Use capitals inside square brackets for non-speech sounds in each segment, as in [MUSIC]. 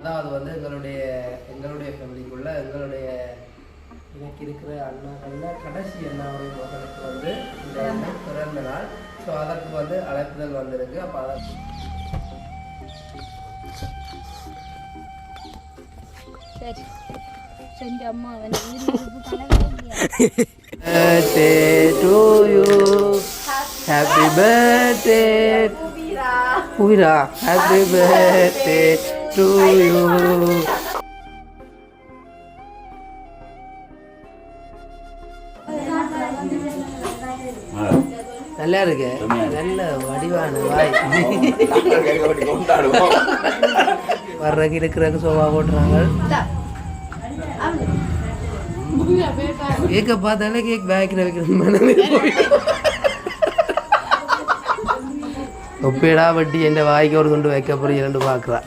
அதாவது வந்து எங்களுடைய எங்களுடைய ஃபேமிலிக்குள்ள எங்களுடைய எனக்கு இருக்கிற அண்ணாக்கள்ல கடைசி அண்ணாவுடைய மகனுக்கு வந்து இந்த அண்ணன் பிறந்த நாள் ஸோ அதற்கு வந்து அழைப்புதல் வந்திருக்கு அப்போ அதற்கு சரி செஞ்ச அம்மா birthday to you. Happy birthday. Uvira. Happy birthday to you. நல்லா இருக்கு. நல்ல வடிவான வாய். வர்றதுக்கு இருக்கிறதுக்கு சோபா போட்டுறாங்க. கேக்க பார்த்தாலே கேக் பேக்கில் வைக்கணும் ஒப்பேடா வட்டி என் வாய்க்கு ஒரு துண்டு வைக்க ரெண்டு பார்க்குறா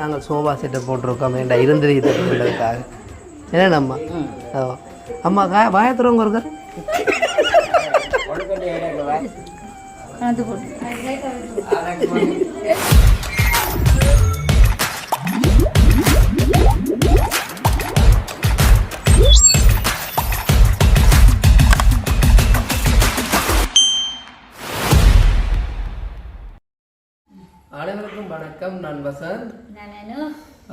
நாங்கள் சோபா செட்டை போட்டிருக்கோம் வேண்டாம் இருந்தது இது பண்ணுறதுக்காக என்ன அம்மா? அம்மா கா வாயத்துறவங்க இருக்கார் வசந்த். நானு.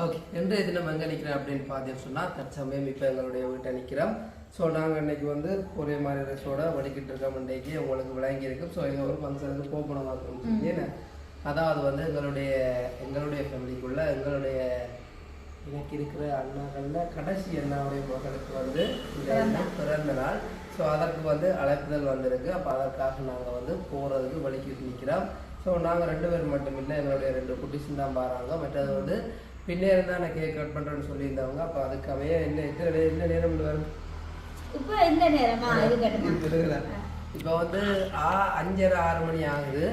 ஓகே இன்றைய தினம் எங்கே நிற்கிறேன் அப்படின்னு பார்த்தீங்கன்னு சொன்னால் தற்சமயம் இப்போ எங்களுடைய வீட்டை நிற்கிறோம் ஸோ நாங்கள் இன்னைக்கு வந்து ஒரே மாதிரி ட்ரெஸ்ஸோட வடிக்கிட்டு இருக்கோம் இன்றைக்கு. உங்களுக்கு விளங்கி இருக்கும் ஸோ எங்கள் ஒரு ஃபங்க்ஷனுக்கு போகணும் அப்படின்னு அதாவது வந்து எங்களுடைய எங்களுடைய ஃபேமிலிக்குள்ள எங்களுடைய எனக்கு இருக்கிற அண்ணாக்களில் கடைசி அண்ணாவுடைய மகனுக்கு வந்து பிறந்த நாள். ஸோ அதற்கு வந்து அழைப்புதல் வந்திருக்கு. அப்போ அதற்காக நாங்கள் வந்து போகிறதுக்கு வலிக்கிட்டு நிற்கிறோம் ஸோ நாங்கள் ரெண்டு பேர் மட்டும் இல்லை எங்களுடைய ரெண்டு குட்டிஸும் தான் பாருங்க மற்றது வந்து பின்னே இருந்தால் நான் கேக் கட் பண்ணுறேன்னு சொல்லியிருந்தவங்க. அப்போ அதுக்காகவே என்ன எத்தனை என்ன நேரம் வரும் இப்போ எந்த நேரமா? இப்போ வந்து ஆ அஞ்சரை ஆறு மணி ஆகுது.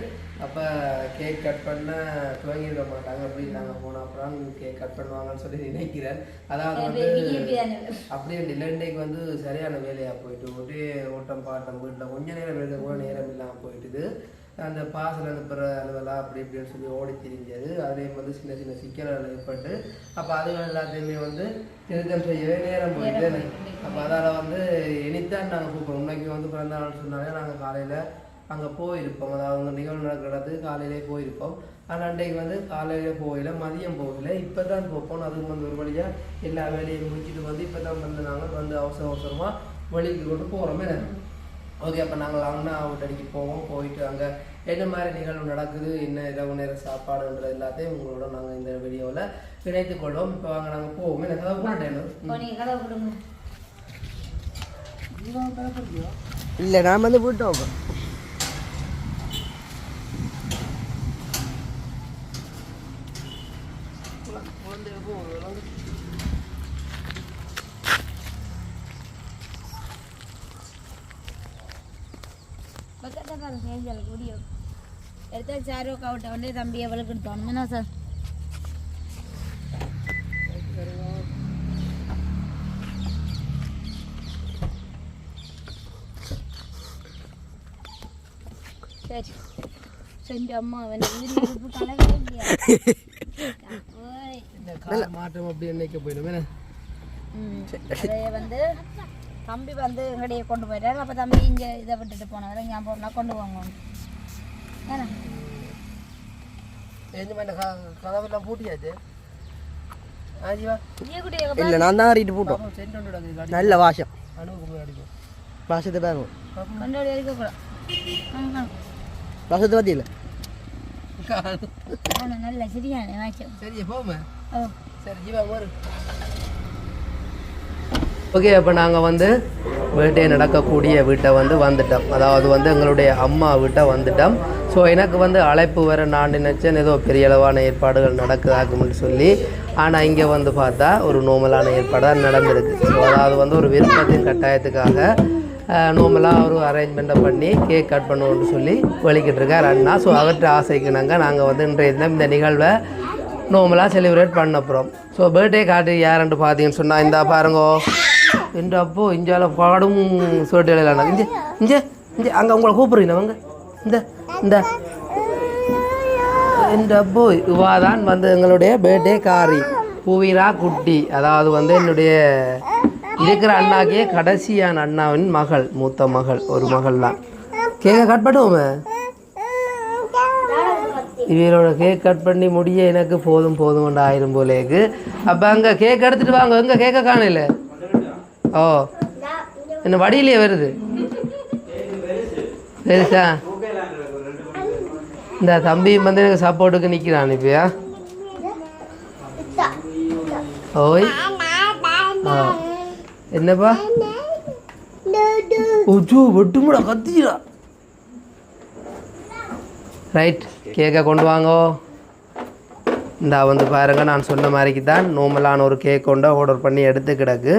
அப்போ கேக் கட் பண்ண துவங்கிருக்க மாட்டாங்க. அப்படின்னு நாங்கள் போன அப்புறம் கேக் கட் பண்ணுவாங்கன்னு சொல்லி நினைக்கிறேன். அதாவது வந்து அப்படியே இன்றைக்கு வந்து சரியான வேலையாக போயிட்டு ஒரே ஓட்டம் பாட்டம் வீட்டில் கொஞ்ச நேரம் எழுத கூட நேரம் இல்லாமல் போயிட்டுது. அந்த பார்சல் அனுப்புகிற அலுவலாம் அப்படி இப்படின்னு சொல்லி ஓடி திரிஞ்சது. அதுலேயும் வந்து சின்ன சின்ன சிக்கல்கள் ஏற்பட்டு அப்போ அதுகள் எல்லாத்தையுமே வந்து திருத்தம் செய்யவே நேரம் போயிட்டு. அப்போ அதால் வந்து இனித்தான் நாங்கள் கூப்பிடுவோம். இன்னைக்கு வந்து பிறந்த நாள் சொன்னாலே நாங்கள் காலையில் அங்கே போயிருப்போம். அதாவது அவங்க நிகழ்வு நடக்கிற இடத்துக்கு காலையிலே போயிருப்போம். ஆனால் அன்றைக்கு வந்து காலையில போகல மதியம் போகல. இப்போ தான் போப்போம் அதுக்கு வந்து ஒரு வழியாக எல்லா வேலையும் முடிச்சுட்டு வந்து இப்போ தான் வந்து நாங்கள் வந்து அவசர அவசரமாக வழிக்கு கொண்டு போகிறோமே ஓகே அப்போ நாங்கள் அண்ணா அடிக்கு போவோம். போயிட்டு அங்கே என்ன மாதிரி நிகழ்வு நடக்குது என்ன இரவு நேர சாப்பாடுன்றது எல்லாத்தையும் உங்களோட நாங்கள் இந்த வீடியோவில் இணைத்துக் கொள்வோம். இப்போ வாங்க நாங்கள் போவோம். நீ கதை கொடுங்க. இல்லை நான் வந்து போட்டோம் பக்கத்தில் செஞ்சல் கூடிய எடுத்தா சாரோ கவுட்ட வந்து தம்பி எவ்வளோக்கு எடுத்தோம் என்ன சார்? சரி. செஞ்ச அம்மா அவன் உயிரிழப்பு கலவே இல்லையா? ஓய். [LAUGHS] இந்த கால் மாற்றம் அப்படி என்னைக்கு போயிடும். வந்து தம்பி வந்து எங்கடைய கொண்டு போயிட்டாரு. அப்போ தம்பி இங்கே இதை விட்டுட்டு போனவர் போனால் கொண்டு வாங்க ஏன்னா எந்த மாதிரி க- கதவெல்லாம் பூட்டியாச்சு இல்லை நான் தான் ஆடிட்டு போட்டோம் நல்ல அடிக்கும் வாசத்தை பாருங்க வாசத்தை பார்த்தியில்ல நல்ல சரியான வாய்ச்சம் சரி போமே சரி ஜீவா ஓகே அப்போ நாங்கள் வந்து வீட்டே நடக்கக்கூடிய வீட்டை வந்து வந்துட்டோம். அதாவது வந்து எங்களுடைய அம்மா வீட்டை வந்துட்டோம். ஸோ எனக்கு வந்து அழைப்பு வர நான் நினச்சேன் ஏதோ பெரிய அளவான ஏற்பாடுகள் நடக்குதாக்கும்னு சொல்லி ஆனால் இங்கே வந்து பார்த்தா ஒரு நோமலான ஏற்பாடாக நடந்திருக்கு. ஸோ அதாவது வந்து ஒரு விருப்பத்தின் கட்டாயத்துக்காக நோமலாக ஒரு அரேஞ்ச்மெண்ட்டை பண்ணி கேக் கட் பண்ணுவோம்னு சொல்லி வலிக்கிட்டு இருக்கார் அண்ணா. ஸோ அவர்கிட்ட ஆசைக்கு நாங்கள் நாங்கள் வந்து இன்றைய தினம் இந்த நிகழ்வை நோமலாக செலிப்ரேட் பண்ண போகிறோம் ஸோ பர்த்டே காட்டு யாருன்ட்டு பார்த்தீங்கன்னு சொன்னால் இந்தா பாருங்கோ. என்ற அப்போ இஞ்சால பாடும் சொல்லிட்டு எழுதலாம் இங்கே இங்கே இங்கே அங்கே உங்களை கூப்பிடுறீங்க அவங்க இந்த இந்த. இந்த போய் இவா தான் வந்து எங்களுடைய பேட்டே காரி. பூவிரா குட்டி. அதாவது வந்து என்னுடைய இருக்கிற அண்ணாக்கே கடைசியான அண்ணாவின் மகள் மூத்த மகள் ஒரு மகள் தான் கேக்கை கட் பண்ணுவோமே? இவரோட கேக் கட் பண்ணி முடிய எனக்கு போதும் போதும் ஆயிரும் போலேக்கு. அப்போ அங்கே கேக் எடுத்துகிட்டு வாங்க. எங்கே கேக்கை காணல? ஓ. என்ன வடியிலே வருது? பெருசா? இந்த தம்பி வந்து எனக்கு சப்போர்ட்டுக்கு நிற்கிறான் இப்பயா? ஓய். ஆ. என்னப்பா? ஓச்சோ வெட்டுமுடா கத்திடா. ரைட் கேக்கை கொண்டு வாங்கோ. இந்தா வந்து பாருங்க நான் சொன்ன மாதிரிக்கு தான் நோமலான ஒரு கேக் கொண்டு ஆர்டர் பண்ணி எடுத்து கிடக்கு.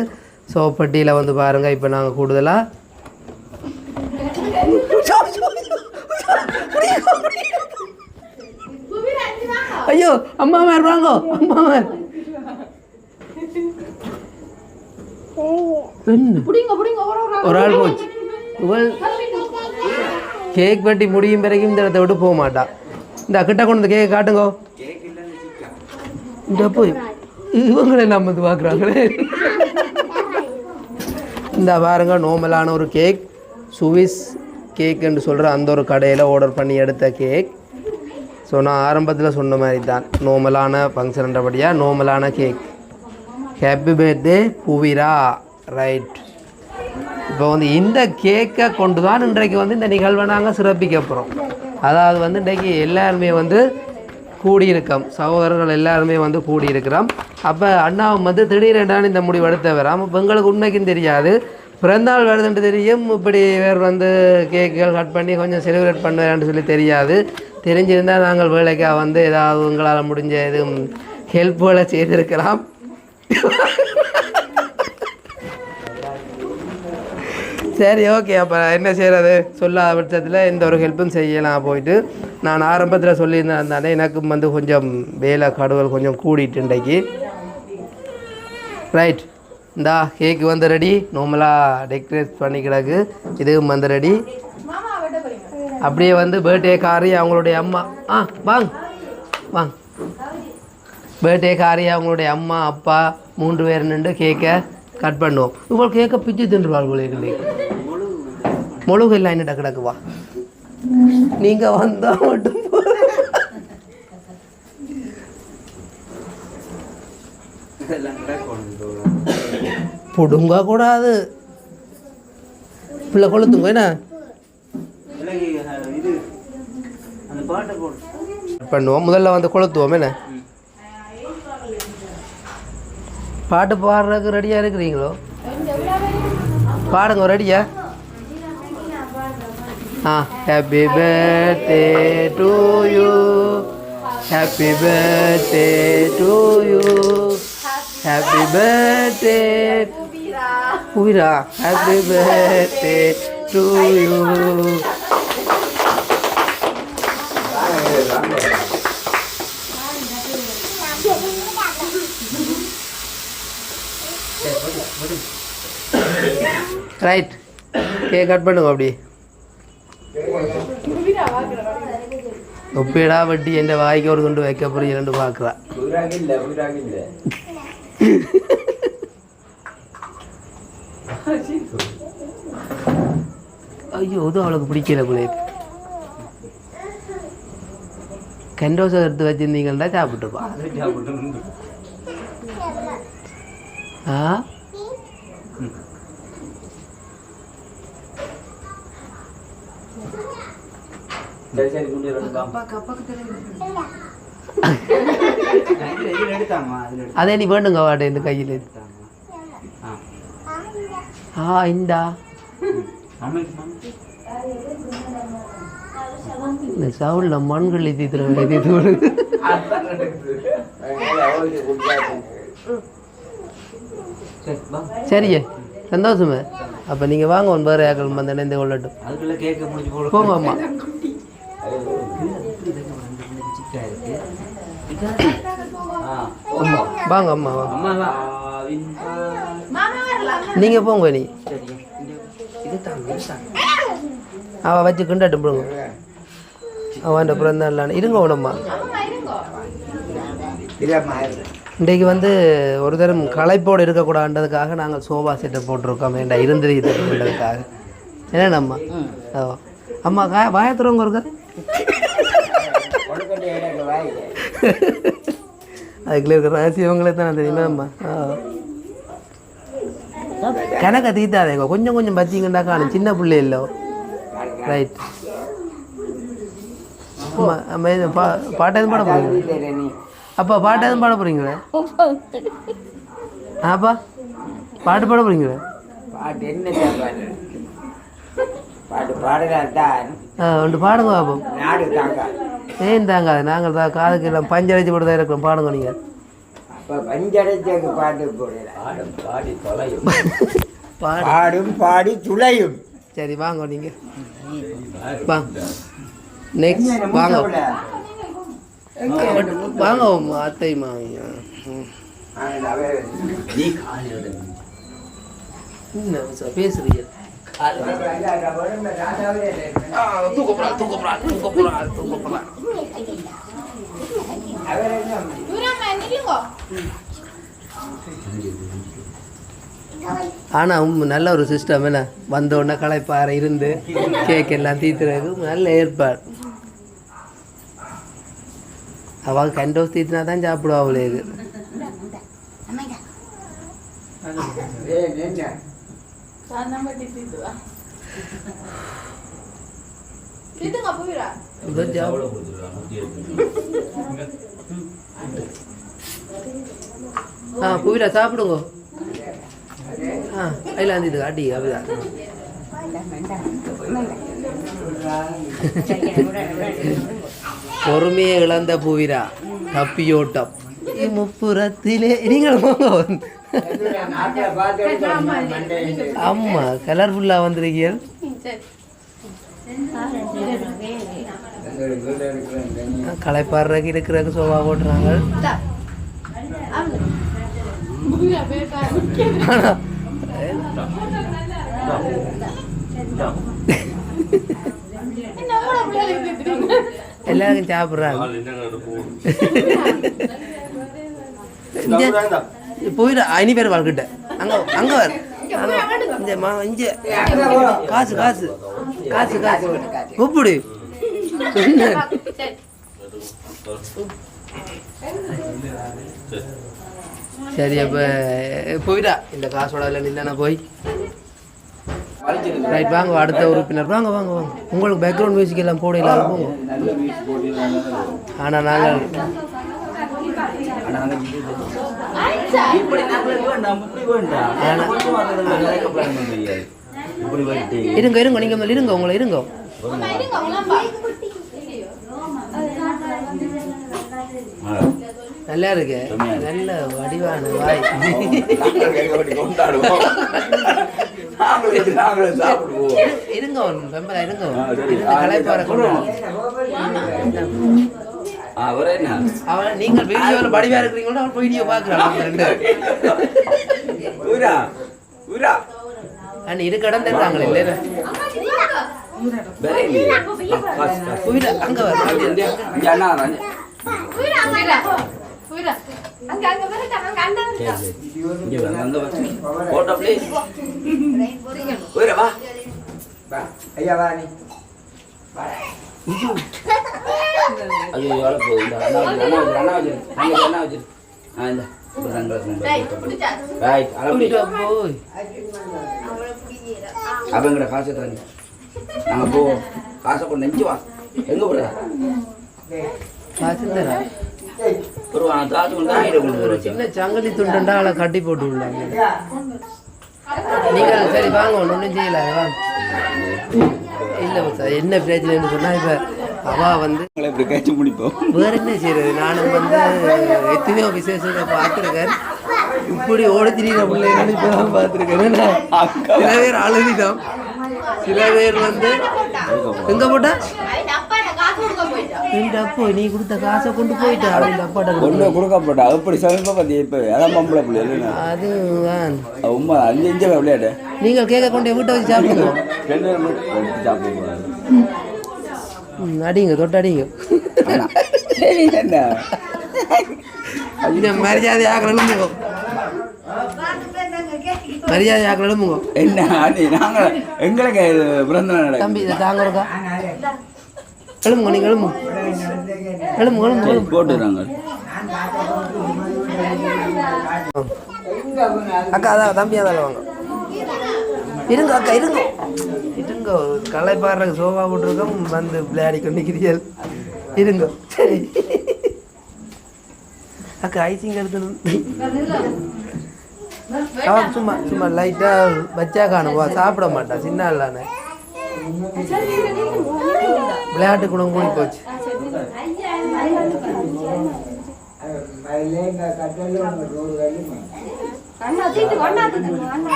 ஸோ பெட்டியில் வந்து பாருங்கள் இப்போ நாங்கள் கூடுதலாக ஐயோ அம்மா மேர் வாங்கோ அம்மா மேர் ஒரு ஆள் போச்சு இவள் கேக் வெட்டி முடியும் பிறகு இந்த இடத்த விட்டு போக மாட்டா. இந்த கிட்ட கொண்டு வந்து கேக் காட்டுங்கோ. இந்த போய். இவங்களே நம்ம வந்து பார்க்குறாங்களே இந்த பாருங்க நோமலான ஒரு கேக் சுவிஸ் கேக்குன்னு சொல்கிற அந்த ஒரு கடையில் ஆர்டர் பண்ணி எடுத்த கேக் ஸோ நான் ஆரம்பத்தில் சொன்ன மாதிரி தான் நோமலான ஃபங்க்ஷன்ன்றபடியாக நோமலான கேக் ஹாப்பி பர்த்டே புவிரா ரைட் இப்போ வந்து இந்த கேக்கை கொண்டு தான் இன்றைக்கு வந்து இந்த நிகழ்வை நாங்கள் சிறப்பிக்க போகிறோம் அதாவது வந்து இன்றைக்கு எல்லாருமே வந்து கூடியிருக்கோம். சகோதரர்கள் எல்லாருமே வந்து கூடியிருக்கிறோம். அப்போ அண்ணாவும் வந்து திடீரென்றான் இந்த முடிவு எடுத்த ஆமாம் இப்போ எங்களுக்கு உண்மைக்கும் தெரியாது. பிறந்தநாள் வருதுன்ட்டு தெரியும். இப்படி வேறு வந்து கேக்குகள் கட் பண்ணி கொஞ்சம் செலிப்ரேட் பண்ணுவேன்னு சொல்லி தெரியாது. தெரிஞ்சிருந்தால் நாங்கள் வேலைக்காக வந்து ஏதாவது உங்களால் முடிஞ்ச எதுவும் ஹெல்ப்புகளை செய்திருக்கலாம். சரி ஓகே அப்போ என்ன செய்கிறது சொல்லாத பட்சத்தில் எந்த ஒரு ஹெல்ப்பும் செய்யலாம் போயிட்டு. நான் ஆரம்பத்தில் சொல்லியிருந்தேன் தானே எனக்கும் வந்து கொஞ்சம் வேலை கடுவல் கொஞ்சம் கூடிட்டு இன்றைக்கு. ரைட் இந்தா கேக்கு வந்து ரெடி நார்மலாக டெக்கரேட் பண்ணி கிடக்கு. இதுவும் வந்து ரெடி அப்படியே வந்து பர்த்டே காரி அவங்களுடைய அம்மா. ஆ வாங்க. வாங்க. பர்த்டே காரி அவங்களுடைய அம்மா அப்பா மூன்று பேர் நின்று கேக்கை கட் பண்ணுவோம். இவ்வளோ கேக்கை பிச்சு தின்றுவாள் போல முழுகு இல்லை என்னடா கிடக்குவா நீங்கள் வந்தால் மட்டும் போதும். புடுங்க கூடாது பிள்ளை கொளுத்துங்க என்ன? பண்ணுவோம் முதல்ல வந்து கொளுத்துவோம் என்ன? பாட்டு பாடுறதுக்கு ரெடியாக இருக்கிறீங்களோ? பாடுங்க ரெடியா ஆ happy birthday to you happy birthday to you happy birthday புவிரா happy birthday to you right cake cut பண்ணுங்க அப்படி. ஒப்பிடா வட்டி என் வாய்க்கு ஒரு கொண்டு வைக்க பார்க்குறா [LAUGHS] ஐயோ இது அவளுக்கு பிடிக்கல போல. கண்டோசம் எடுத்து வச்சிருந்தீங்கன்னா சாப்பிட்டுப்பா ஆ? [LAUGHS] அதே நீ வேண்டுங்க வாட இந்த கையில். ஆ இந்தா. மம்மிக்கு மம்மி இந்த சவுண்டில் மண்கள் தீத்துற தீத்து விடுது சரியே சந்தோஷமே. அப்போ நீங்கள் வாங்க ஒன் பேர் ஏக்கள் வந்து இணைந்து கொள்ளட்டும். அதுக்குள்ள போங்க அம்மா. வாங்க அம்மா வாங்க. அம்மா நீங்கள் போங்க நீ. அவ அவள் வச்சு கிண்டாட்டும் போடுங்க. அவன் பிறந்தாள் இருங்க உடம்மா இன்றைக்கு வந்து ஒரு தரம் களைப்போடு இருக்கக்கூடாதுன்றதுக்காக நாங்கள் சோபா செட்டை போட்டிருக்கோம். வேண்டாம் இருந்தது இதுன்றதுக்காக என்ன அம்மா ஓ அம்மா கா வாயத்துறவங்க இருக்க அதுக்குள்ளே இருக்கிற ரகசியவங்களே தானே தெரியுமா அம்மா? ஆ கணக்கை தீத்தாதேங்க கொஞ்சம் கொஞ்சம் பச்சிங்கண்டா காணும். சின்ன பிள்ளை இல்லை. ரைட் பாட்டு எதுவும் பாட போகிறீங்க அப்பா பாட்டு எதுவும் பாட போகிறீங்களா ஆப்பா பாட்டு பாட போகிறீங்களா பாட்டு என்ன பாட்டு பாடுறால் தான் ஆ ஒன்று பாடுங்க பாப்போம். நாடு தாங்க. ஏன் தாங்க? நாங்கள் தான் காதுக்கு எல்லாம் பஞ்சடைச்சு போட்டு தான் இருக்கிறோம். பாடுங்க நீங்கள் அப்போ பஞ்சடைச்சக்கு பாட்டு போடல ஆடும் பாடி தொலையும். பாடு. பாடும் பாடி துளையும். சரி வாங்க நீங்கள் வாங்க. நெக்ஸ்ட் வாங்க வாங்க அத்தை மாமியா ம். நீ காலையோட என்ன சார் பேசுறீங்க? ஆனால் நல்ல ஒரு சிஸ்டம் என்ன? வந்த உடனே களைப்பாறை இருந்து கேக் எல்லாம் தீத்துறதுக்கு நல்ல ஏற்பாடு. அவள் கண்டோஸ் தீத்தினா தான் சாப்பிடுவா அவளே இது. இதோ. ஆ புவிடா சாப்பிடுங்க ஆ அதில் வந்து இது அடி அப்படிதான் பொறுமையை இழந்த புவிரா தப்பியோட்டம் முப்புறத்திலே நீங்கள் போங்க ஆமா கலர்ஃபுல்லாக வந்திருக்கீங்க களைப்பாடுறதுக்கு இருக்கிறதுக்கு சோபா போட்டுறாங்க எல்லாருக்கும் சாப்பிட்றாங்க. போயிடு இனி பேர் வாழ்க்கிட்ட. அங்க அங்க வர இந்த மா இங்க. காசு காசு. காசு காசு. கூப்பிடு. சொன்னேன். [LAUGHS] சரி அப்ப போயிடா. இந்த காசோட இல்லை நின்னா போய். ரைட் வாங்க அடுத்த உறுப்பினர். வாங்க வாங்க வாங்க. உங்களுக்கு பேக்ரவுண்ட் மியூசிக் எல்லாம் போட இல்லாத போங்க. ஆனால் நாங்கள் நாங்கள் இருங்க இருங்க நீங்க முதல்ல இருங்க உங்களை இருங்க. நல்லா இருக்கு. நல்ல வடிவான வாய். இருங்க ஒன்று ரொம்ப இருங்க. கலைப்பாறை கொண்டு அவரே என்ன? அவன் நீங்கள் வீடியோவில் வடிவா இருக்கிறீங்களோ அவன் வீடியோ பார்க்குறான் ரெண்டு. ஊரா? ஊரா? அண்ணன் இரு கடன் தர்றாங்களே இல்லையே அங்கே வர போட்டோ ப்ளீஸ் ஊரா வா. ஐயா வா நீ. அது எவ்வளோ போகுது அண்ணா வச்சிரு, அண்ணா வச்சிரு. ஆ, இந்த. அவங்கட காசை நாங்க போவோம் காசை கொண்டு நெஞ்சு வா. எங்க போற? காசு தரா? சின்ன சங்கலி துண்டுண்டா அவளை கட்டி போட்டு விடலாங்க நீங்கள் சரி வாங்க ஒன்று ஒன்றும் செய்யல இல்லை சார் என்ன பிரச்சனைன்னு சொன்னால் இப்போ அவா வந்து இப்படி கேட்டு முடிப்போம். வேற என்ன செய்யறது? நானும் வந்து எத்தனையோ விசேஷத்தை பார்த்துருக்கேன். இப்படி ஓடி திரியிற பிள்ளைங்க இப்போ தான் பார்த்துருக்கேன். சில பேர் அழுதிட்டோம் சில பேர் வந்து எங்க போட்டா? அப்போ நீ கொடுத்த காசை கொண்டு போயிட்டா அப்படின்னு அப்பாட்ட கொடுத்து. கொடுக்கப்பட்டா அப்படி சமீப பத்தி இப்ப அதான் பொம்பளை பிள்ளை உண்மை அஞ்சு அஞ்சு விளையாடு. நீங்கள் கேட்க கொண்டு வீட்டை வச்சு சாப்பிடுங்க. ரெண்டு எடுத்து அடிங்க தொட்டு அடிங்க. என்ன? மரியாதை எழும்புங்க. மரியாதை என்ன நாங்கள்? எங்களுக்கு பிறந்த நாள். தம்பி தாங்க இருக்கா? எழும்புங்க எழும்புங்க எழும்புங்க சரி, எழும்புங்க போட்டுறாங்க. அக்கா அதான் தம்பி அதால வாங்க. இருங்க அக்கா இருங்க. இருங்க களை பாடுறதுக்கு சோஃபா போட்டிருக்கோம் வந்து விளையாடி கொண்டிருக்கிறீர்கள். இருங்க. சரி. அக்கா ஐசிங் அவன் சும்மா சும்மா லைட்டாக வச்சா காணுவா சாப்பிட மாட்டா சின்ன இல்லானே விளையாட்டு குணம் கூடி போச்சு.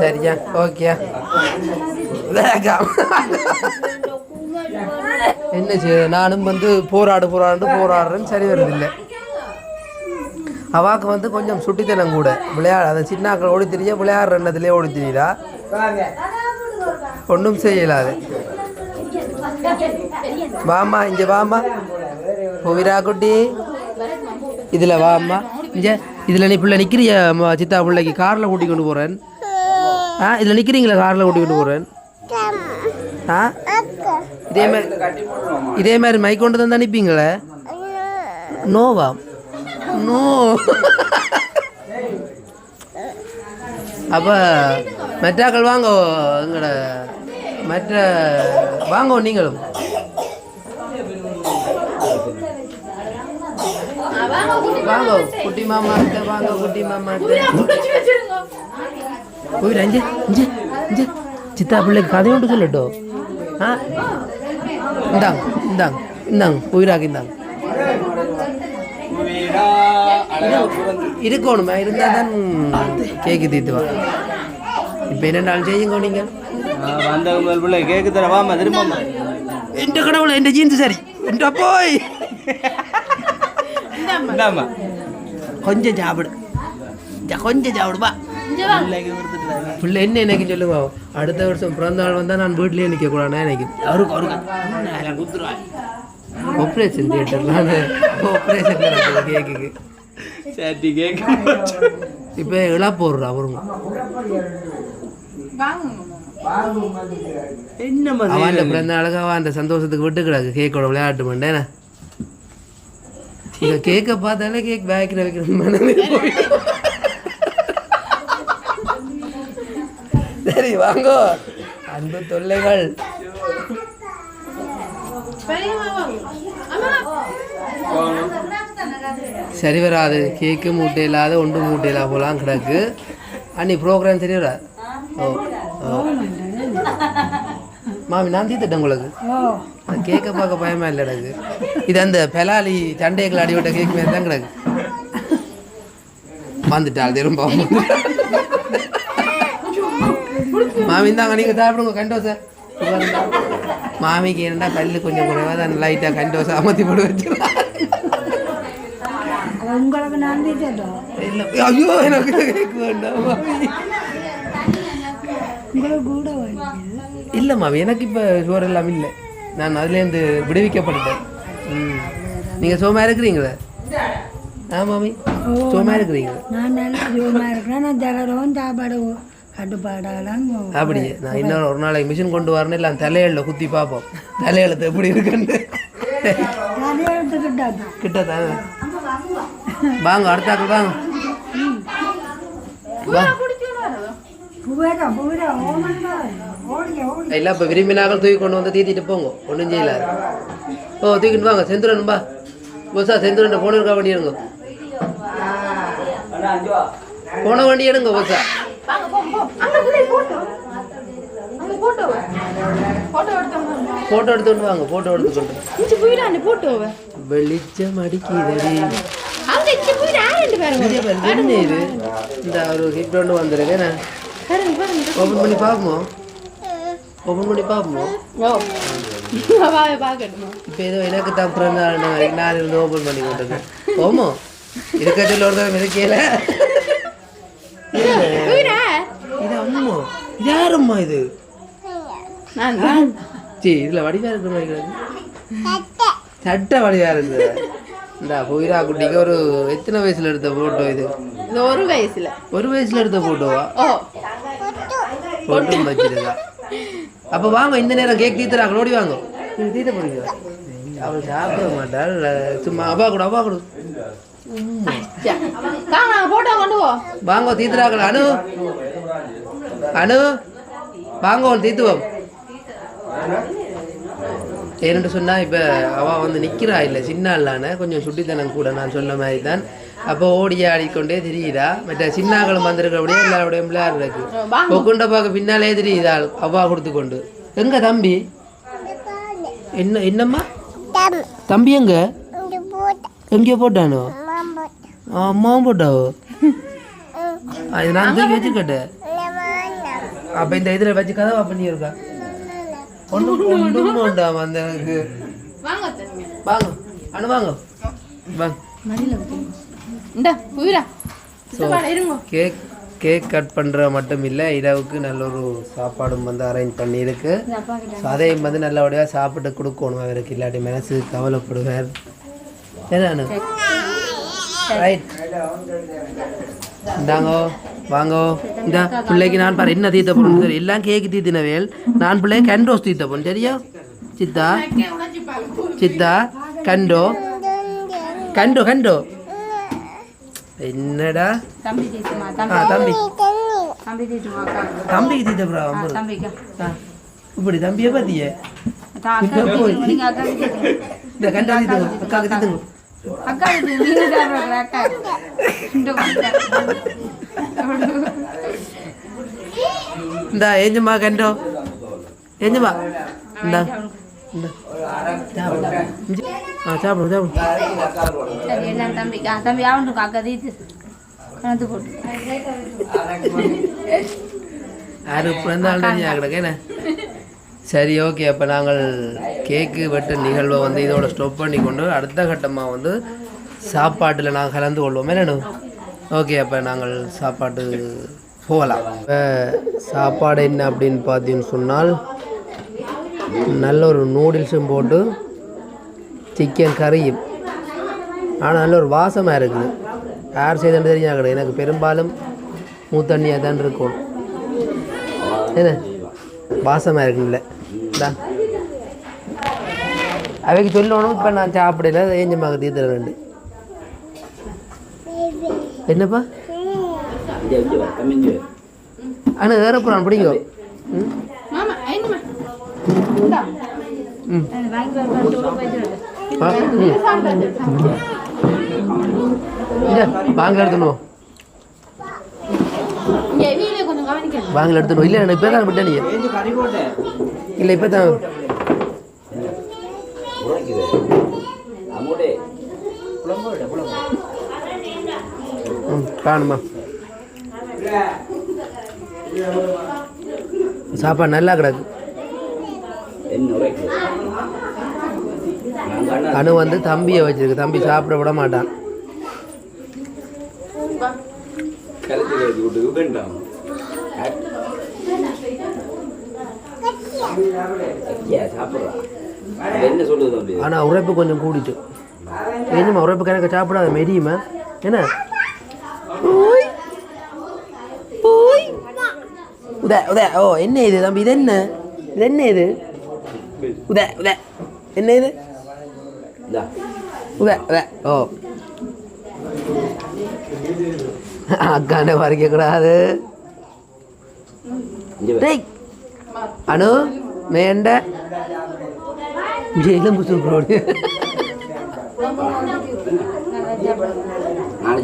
சரியா? ஓகே என்ன செய்ய? நானும் வந்து போராடு போராடு போராடுறேன்னு சரி வருதில்லை. அவாக்கு வந்து கொஞ்சம் சுட்டித்தனம் கூட. விளையாட அந்த சின்னாக்கள் ஓடி தெரிய விளையாடுற எண்ணத்துலேயே ஓடி தெரியுதா? ஒன்றும் செய்யலாது. வாம்மா இங்க வாம்மா. புவிரா குட்டி இதுல வாம்மா. இங்க இதுல நீ பிள்ளை நிக்கிறிய அம்மா, சித்தா பிள்ளைக்கு? கார்ல கூட்டி கொண்டு போறேன். ஆ இதுல நிக்கிறீங்களா கார்ல கூட்டி கொண்டு போறேன்? ஆ? இதே மாதிரி இதே மாதிரி மைக் கொண்டு வந்து அனுப்பிங்களே நோவா? நோ. அப்போ மெட்டாக்கள் வாங்க எங்களோட மற்ற வாங்க நீங்களும். வாங்க குட்டி மாமா கிட்ட வாங்க குட்டி மாமா போயிடு அஞ்சு அஞ்சு அஞ்சு. சித்தா பிள்ளைக்கு கதை ஒன்று சொல்லட்டும் ஆ? இந்தாங்க இந்தாங்க இந்தாங்க உயிராக இந்தாங்க. இருக்கணுமா? இருந்தால் தான் கேக்கு தீத்துவா இப்போ என்னென்னாலும் செய்யுங்க நீங்கள் வந்த முதல் பிள்ளை கேக்கு தர வாமா திரும்ப எந்த கடவுளை எந்த ஜீன்ஸ் சரி? என்ற போய். கொஞ்சம் சாப்பிடு. ஜா- கொஞ்சம் சாப்பிடுப்பா பிள்ளை என்ன எனக்கு சொல்லுங்க அடுத்த வருஷம் பிறந்த நாள் வந்தால் நான் வீட்லேயே நிற்க கூடாது எனக்கு அவருக்கு அவருக்கு குத்துருவாங்க ஆப்ரேஷன் தியேட்டர்லாம் ஆப்ரேஷன் நடக்குது கேக்குக்கு சரி கேக்கு. இப்போ இழா போடுறா அவன் பிறந்த நாளுக்கு அவன் அந்த சந்தோஷத்துக்கு விட்டு கேக்கோட விளையாட்டு மண்டேன இந்த கேக்கை பார்த்தாலே கேக் பேக்கில் வைக்கிற மனமே. சரி வாங்கோ. அன்பு தொல்லைகள். சரி வராது கேக்கு மூட்டை இல்லாத ஒன்று மூட்டை இல்லாத போலாம் கிடக்கு. அன்னி ப்ரோக்ராம் சரி வராது ஓ ஓ. மாமி நான் தீத்துட்டேன் உங்களுக்கு. கேட்க பார்க்க பயமா இல்லை எனக்கு. இது அந்த பெலாலி சண்டைகள் அடி விட்ட கேக் மாதிரி தான் கிடக்கு. வந்துட்டாள் திரும்ப மாமி இந்தாங்க நீங்கள் சாப்பிடுங்க கண்டோசை மாமிக்கு என்னடா கல் கொஞ்சம் குறைவாக தான் லைட்டாக கண்டோசை அமர்த்தி போட்டு வச்சு உங்களுக்கு நான் தீட்டோம் இல்லை ஐயோ எனக்கு கேக் வேண்டாம் மாமி. உங்களுக்கு கூட வாங்கிக்குது இல்லை மாமி எனக்கு இப்போ சோறு எல்லாம் இல்லை. நான் அதுலேருந்து விடுவிக்கப்பட்டுட்டேன். ம். நீங்கள் சோமா இருக்கிறீங்களே? ஆ மாமி. சோமா இருக்கிறீங்களா? நான் நல்ல ஜூமாக இருக்கிறேன். நான் ஜகரவும் சாப்பாடு அப்படியே நான் இன்னொரு ஒரு நாளைக்கு மிஷின் கொண்டு வரணும் இல்லை தலையில குத்தி பார்ப்போம். தலையெழுத்து எப்படி இருக்குன்னு. நிறைய எடுத்துக்கிட்டாங்க கிட்ட தானே வாங்க அடுத்தாக்கு வாங்க. இல்லை இப்போ விரும்பினாக்கள் தூக்கி கொண்டு வந்து தீத்திட்டு போங்க. ஒன்றும் செய்யல. ஓ தூக்கிட்டு வாங்க செந்துரன் பா புதுசா செந்துரன் போன இருக்கா வண்டி எடுங்க. போன வண்டி எடுங்க புதுசா. போட்டோ எடுத்துட்டு வாங்க. போட்டோ எடுத்துக்கொண்டு வெளிச்சம் அடிக்குதடி. இது பாரு, என்ன இது. இந்த ஒரு கிஃப்ட் ஒன்று வந்திருக்கு நான் ஓப்பன் பண்ணி பார்ப்போம்? ஓப்பன் பண்ணி பார்ப்போம்? [LAUGHS] இப்போ ஏதோ எனக்கு தான் பிறந்த நாள் நான் இருந்து ஓப்பன் பண்ணி கொண்டிருக்கேன் ஓமோ இருக்கிறதுல ஒரு தடவை இருக்கல யாரம்மா இது? சரி இதில் வடிவா இருக்கிற. சட்டை வடிவா இருக்குது. இந்த புயிரா குட்டிக்கு ஒரு எத்தனை வயசுல எடுத்த போட்டோ இது? ஒரு வயசுல. ஒரு வயசுல எடுத்த போட்டோவா ஓ. போட்டும் வச்சிருக்கா. அப்ப வாங்க இந்த நேரம் கேக் தீத்துறாங்க. ஓடி வாங்க. நீங்க தீத்த போறீங்க அவள் சாப்பிட மாட்டாள். சும்மா அப்பா கூட அப்பா கூட. போட்டோ வாங்க தீத்துறாங்கள அனு? அனு வாங்க தீத்துவோம். ஏன்னு சொன்னா இப்ப அவ வந்து நிக்கிறா இல்ல சின்ன இல்லான கொஞ்சம் சுட்டித்தனம் கூட நான் சொன்ன மாதிரி தான். அப்போ ஓடி ஆடிக்கொண்டே தெரியுதா மற்ற சின்னாக்களும் வந்திருக்கிறபடியே எல்லாரோடையும் விளையாடு இருக்கு பொக்குண்ட பார்க்க பின்னாலே தெரியுதா அவ்வா கொடுத்து கொண்டு. எங்க தம்பி? என்ன என்னம்மா? தம்பி எங்க? எங்கேயோ போட்டானோ? அம்மாவும் போட்டாவோ? அது நான் தூக்கி வச்சுக்கிட்டேன். அப்ப இந்த இதுல வச்சு கதவா பண்ணியிருக்கா? ஒன்றும் ஒன்றும் வேண்டாம் அந்த வாங்க தம்பி வாங்க. வாங்க. கேக் கேக் கட் பண்ணுற மட்டும் இல்லை இரவுக்கு நல்ல ஒரு சாப்பாடும் வந்து அரேஞ்ச் பண்ணியிருக்கு. ஸோ அதையும் வந்து நல்லபடியாக சாப்பிட்டு கொடுக்கணும் அவருக்கு. இல்லாட்டி மனசு கவலைப்படுவார். என்ன ரைட் இந்தாங்கோ. வாங்கோ. இந்த பிள்ளைக்கு நான் பாரு என்ன தீத்த சரி எல்லாம் கேக்கு தீத்தினவேல். நான் பிள்ளை கண்டோஸ் தீத்த போகணும் சரியா? சித்தா? சித்தா கண்டோ? கண்டோ கண்டோ? என்னடா? தம்பி தம்பி. தம்பிக்கு தீத்த ப்ரோ இப்படி தம்பியை பார்த்தியே இந்த கண்டா தீத்துங்க அக்காவுக்கு தீத்துங்க. அக்கா ஏஞ்சம்மா கண்டோ. ஏஞ்சம்மா இந்த. இந்த. ஆ சாப்பிடு சாப்பிடு. தம்பி அவனுக்கு அக்கா தீட்டு கணத்து போட்டு. யாரு பிறந்தாலும் தெரிஞ்சா கிடக்கு என்ன? சரி ஓகே அப்போ நாங்கள் கேக்கு வெட்ட நிகழ்வை வந்து இதோட ஸ்டாப் பண்ணி கொண்டு அடுத்த கட்டமாக வந்து சாப்பாட்டில் நாங்கள் கலந்து கொள்வோம். என்னணும் ஓகே அப்போ நாங்கள் சாப்பாடு போகலாம். இப்போ சாப்பாடு என்ன அப்படின்னு பார்த்தீங்கன்னு சொன்னால் நல்ல ஒரு நூடுல்ஸும் போட்டு சிக்கன் கறியும். ஆனால் நல்ல ஒரு வாசமாக இருக்குது. யார் செய்தன்னு தெரிஞ்சா கிடையாது எனக்கு பெரும்பாலும் மூத்தண்ணியாக தான் இருக்கும். என்ன? வாசமாக இருக்குல்ல அவைக்கு சொல்லணும் இப்போ நான் சாப்பிடல ஏஞ்சமாக தீர்த்துறேன் என்னப்பா இங்கே இங்கே வா தம்பி இங்கே வா. ஆனால் வேற போகிறான் பிடிங்கோ ம் மாமா என்னமா ம் வாங்கி போட்டு போயிட்டு ஆ ம்? இல்லை வாங்க எடுத்துணும் வாங்கல எடுத்துணும் இல்லை இப்போ தான் விட்டேன் நீ. இல்லை இப்போ தான் ம் காணுமா சாப்பாடு நல்லா கிடக்கு. அணு வந்து தம்பியை வச்சிருக்கு. தம்பி சாப்பிட விட மாட்டான். கருத்து ஆனால் உரைப்பு கொஞ்சம் கூடிட்டு. என்னம்மா உரைப்பு கணக்கு சாப்பிடாத மெரியுமா? என்ன ஓய். ஓய். உத உத. ஓ என்ன இது? தம்பி இது என்ன? இது என்ன இது? உத உத. என்ன இது? உத உத. ஓ. அக்காண்ட பறிக்க கூடாது. இங்கே வா. டேய். அனு வேண்ட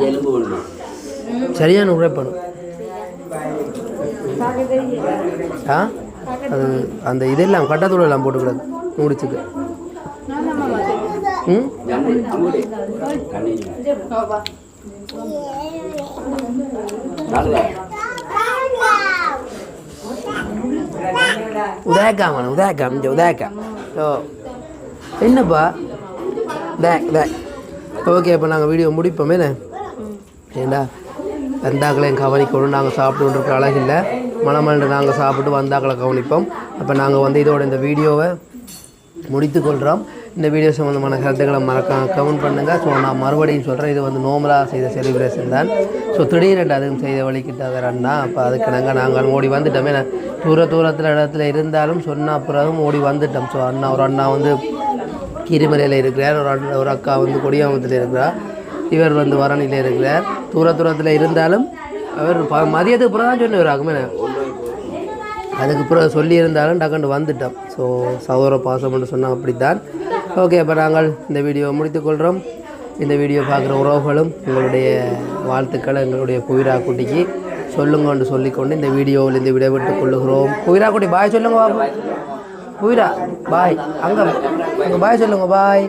எலும்பு வேணும் சரியான உழைப்பணும் ஆ? அது அந்த இதெல்லாம் கட்டத்தூள் எல்லாம் போட்டுக்கூடாது முடிச்சுக்கு. ம்? அம்மோடே உதயக்கா உதயக்கா இங்கே உதயக்கா. ஓ. என்னப்பா? தேக் ஓகே இப்போ நாங்கள் வீடியோ முடிப்போமே ஏண்டா வந்தாக்களையும் கவனிக்கணும் நாங்கள் சாப்பிட்டு இருக்க அழகில்லை. மணமண்டு நாங்கள் சாப்பிட்டு வந்தாக்களை கவனிப்போம். அப்போ நாங்கள் வந்து இதோட இந்த வீடியோவை முடித்துக்கொள்கிறோம் இந்த வீடியோ சம்மந்தமான கருத்துக்களை மறக்காம கமெண்ட் பண்ணுங்கள் ஸோ நான் மறுபடியும் சொல்கிறேன் இது வந்து நோமலாக செய்த செலிப்ரேஷன் தான். ஸோ திடீரென்று அதுவும் செய்த வழிக்கிட்டாத அண்ணா அப்போ அதுக்கு நாங்கள் நாங்கள் ஓடி வந்துட்டோமே. நான் தூர தூரத்தில் இடத்துல இருந்தாலும் சொன்ன பிறகும் ஓடி வந்துட்டோம். ஸோ அண்ணா ஒரு அண்ணா வந்து கீரிமலையில் இருக்கிறார். ஒரு அண்ணா ஒரு அக்கா வந்து கொடியாமத்தில் இருக்கிறார். இவர் வந்து வரணியில் இருக்கிறார். தூர தூரத்தில் இருந்தாலும் அவர் மதியத்துக்கு பிறகு தான் சொன்னவர் ஆகுமே அதுக்கு பிறகு சொல்லியிருந்தாலும் டக்குன்னு வந்துட்டோம். ஸோ சகோதர பாசம்னு சொன்னால் அப்படித்தான். ஓகே அப்போ நாங்கள் இந்த வீடியோவை முடித்துக்கொள்கிறோம் இந்த வீடியோ பார்க்குற உறவுகளும் உங்களுடைய வாழ்த்துக்களை எங்களுடைய புவிரா குட்டிக்கு சொல்லுங்கன்னு சொல்லிக்கொண்டு இந்த வீடியோவில் இந்த விடைபெற்றுக் கொள்ளுகிறோம். புவிரா குட்டி பாய் சொல்லுங்க பாபு. புவிரா பாய் அங்கே அங்கே பாய் சொல்லுங்க பாய்